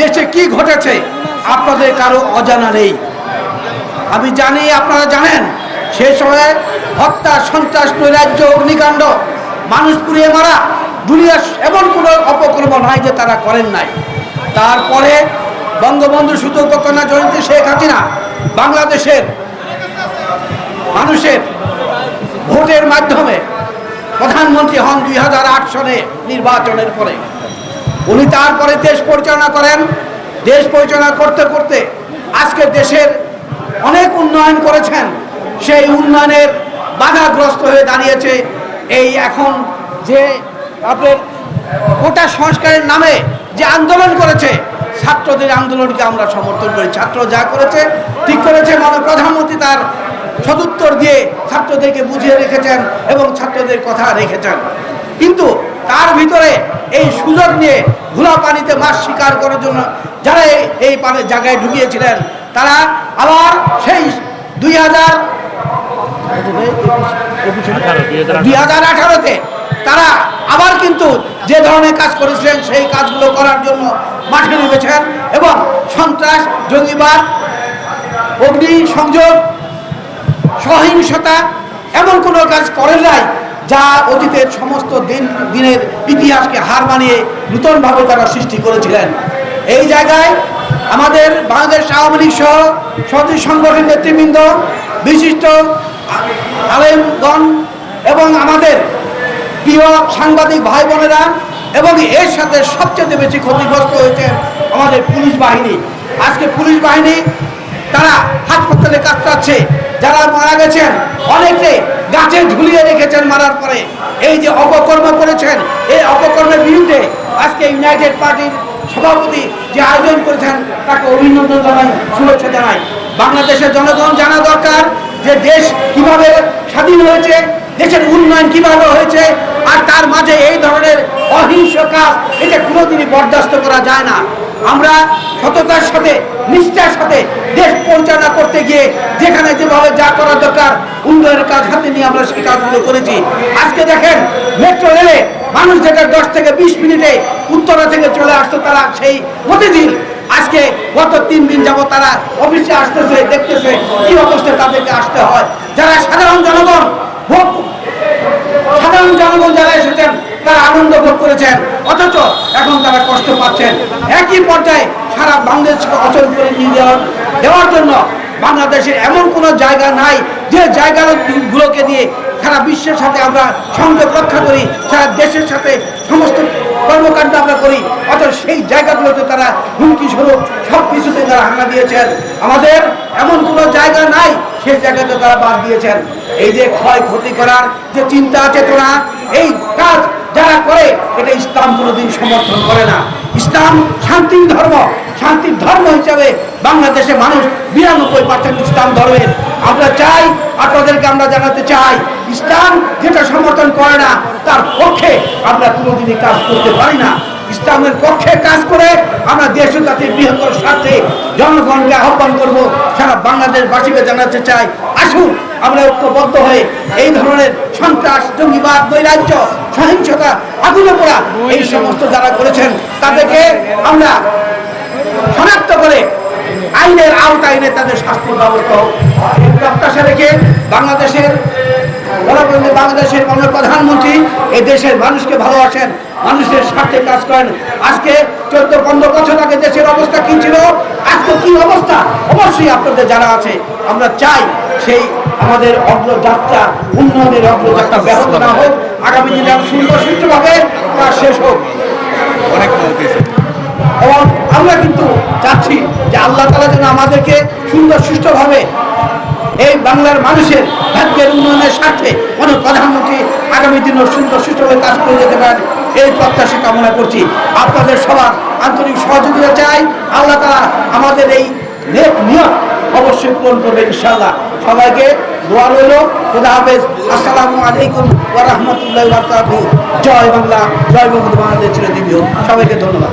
দেশে কি ঘটেছে আপনাদের কারও অজানা নেই। আমি জানি, আপনারা জানেন সে সময় হত্যা, সন্ত্রাস, নৈরাজ্য, অগ্নিকাণ্ড, মানুষ পুড়িয়ে মারা, দুনিয়ার এমন কোনো অপকর্ম নাই যে তারা করেন নাই। তারপরে বঙ্গবন্ধু উপকন্যা জড়িত শেখ হাসিনা বাংলাদেশের মানুষের ভোটের মাধ্যমে প্রধানমন্ত্রী হন দুই হাজার আট সনে নির্বাচনের পরে। উনি তারপরে দেশ পরিচালনা করেন। দেশ পরিচালনা করতে করতে আজকে দেশের অনেক উন্নয়ন করেছেন। সেই উন্নয়নের বাধাগ্রস্ত হয়ে দাঁড়িয়েছে এই এখন যে আপনার কোটা সংস্কারের নামে যে আন্দোলন করেছে, ছাত্রদের আন্দোলনকে আমরা সমর্থন করি। ছাত্র যা করেছে, ঠিক করেছে। মানে প্রধানমন্ত্রী তার সদুত্তর দিয়ে ছাত্রদেরকে বুঝিয়ে রেখেছেন এবং ছাত্রদের কথা রেখেছেন। কিন্তু তার ভিতরে এই সুযোগ নিয়ে ঘোলা পানিতে মাছ শিকার করার জন্য যারা এই- পানির জায়গায় ঢুকিয়েছিলেন, তারা আবার সেই দুই হাজার দুই হাজার আঠারোতে তারা আবার কিন্তু যে ধরনের কাজ করেছিলেন, সেই কাজগুলো করার জন্য মাঠে নেমেছেন এবং সন্ত্রাস, জঙ্গিবাদ অগ্নি সংযোগ সহিংসতা এমন কোনো কাজ করেন নাই। যা অতীতের সমস্ত দিন, দিনের ইতিহাসকে হার মানিয়ে নূতনভাবে তারা সৃষ্টি করেছিলেন। এই জায়গায় আমাদের বাংলাদেশ আওয়ামী লীগ সহ সদস্য সংগঠনের নেতৃবৃন্দ, বিশিষ্ট আলেমগণ এবং আমাদের প্রিয় সাংবাদিক ভাই বোনেরা এবং এর সাথে সবচেয়ে বেশি ক্ষতিগ্রস্ত হয়েছে আমাদের পুলিশ বাহিনী। আজকে পুলিশ বাহিনী তারা হাসপাতালে কাটাচ্ছে যারা মারা গেছেন, অনেকে গাছে ঝুলিয়ে রেখেছেন মারার পরে। এই যে অপকর্ম করেছেন, এই অপকর্মের বিরুদ্ধে আজকে ইউনাইটেড পার্টির সভাপতি যে আয়োজন করেছেন, তাকে অভিনন্দন জানাই, শুভেচ্ছা জানাই। বাংলাদেশের জনগণ জানা দরকার যে দেশ কীভাবে স্বাধীন হয়েছে, দেশের উন্নয়ন কীভাবে হয়েছে আর তার মাঝে এই ধরনের অহিংস কাজ এটা কোনোদিনই বরদাস্ত করা যায় না। আমরা সততার সাথে, নিষ্ঠার সাথে দেশ পরিচালনা করতে গিয়ে যেখানে যেভাবে যা করা দরকার উন্নয়নের কাজ হাতে নিয়ে আমরা সেই কাজগুলো করেছি। আজকে দেখেন, মেট্রো রেলে মানুষ যেটা দশ থেকে বিশ মিনিটে উত্তরা থেকে চলে আসতো তারা সেই প্রতিদিন। আজকে গত তিন দিন যাব তারা অফিসে আসতেছে, দেখতেছে কি অবস্থায় তাদেরকে আসতে হয়। যারা সাধারণ জনগণ সাধারণ জনগণ তারা আনন্দ ভোগ করেছেন। অথচ এখন তারা কষ্ট পাচ্ছেন। একই পর্যায়ে সারা বাংলাদেশকে অচল করে নিয়ে দেওয়ার দেওয়ার জন্য বাংলাদেশের এমন কোনো জায়গা নাই। যে জায়গাগুলোকে দিয়ে সারা বিশ্বের সাথে আমরা সংযোগ রক্ষা করি, সারা দেশের সাথে সমস্ত কর্মকাণ্ড আমরা করি। অথচ সেই জায়গাগুলোতে তারা হুমকি স্বরূপ সব কিছুতে তারা হাঙ্গা দিয়েছেন। আমাদের এমন কোনো জায়গা নাই সেই জায়গাতে তারা বাদ দিয়েছেন। এই যে ক্ষয় ক্ষতি করার যে চিন্তা চেতনা, এই কাজ যারা করে, এটা ইসলাম কোনোদিন সমর্থন করে না। ইসলাম শান্তির ধর্ম শান্তির ধর্ম হিসাবে বাংলাদেশে মানুষ বিরানব্বই পার্সেন্ট ইসলাম ধর্মের। আমরা চাই, আপনাদেরকে আমরা জানাতে চাই, ইসলাম যেটা সমর্থন করে না, তার পক্ষে আমরা কোনোদিনই কাজ করতে পারি না। ইসলামের পক্ষে কাজ করে আমরা দেশ জাতির বৃহত্তর স্বার্থে জনগণকে আহ্বান করব। সারা বাংলাদেশবাসীকে জানাতে চাই, আসুন আমরা ঐক্যবদ্ধ হয়ে এই ধরনের সন্ত্রাস, জঙ্গিবাদ, নৈরাজ্য, সহিংসতা, আগুনে পোড়া এই সমস্ত যারা করেছেন, তাদেরকে আমরা শনাক্ত করে আইনের আওতায় এনে তাদের শাস্তির ব্যবস্থা প্রত্যাশা রেখে বাংলাদেশের বাংলাদেশের মাননীয় প্রধানমন্ত্রী, এই দেশের মানুষকে ভালোবাসেন। মানুষের স্বার্থে কাজ করেন। আজকে চোদ্দ পনেরো বছর আগে দেশের অবস্থা কি ছিল? আজকে কি অবস্থা? অবশ্যই আপনাদের জানা আছে। আমরা চাই সেই আমাদের অগ্রযাত্রা উন্নয়নের অগ্রযাত্রা ব্যাহত না হোক। আগামী দিনে সুন্দর সুষ্ঠুভাবে তা শেষ হোক। অনেক এবং আমরা কিন্তু চাচ্ছি যে আল্লাহ তালা যেন আমাদেরকে সুন্দর সুষ্ঠুভাবে এই বাংলার মানুষের ভাগ্যের উন্নয়নের স্বার্থে কোনো প্রধানমন্ত্রী আগামী দিনও সুন্দর সুষ্ঠুভাবে কাজ করে যেতে পারেন। এই প্রত্যাশা কামনা করছি। আপনাদের সবার আন্তরিক সহযোগিতা চাই। আল্লাহ তালা আমাদের এই নিয়ম অবশ্যই পূরণ করবে ইনশাল্লাহ সবাইকে দোয়া রইল। খুদা হাফেজ। আসসালামু আলাইকুম ওয়া রাহমাতুল্লাহি ওয়া বারাকাতুহু। জয় বাংলা, জয় বঙ্গবন্ধু বাংলাদেশ চিরদিন সবাইকে ধন্যবাদ।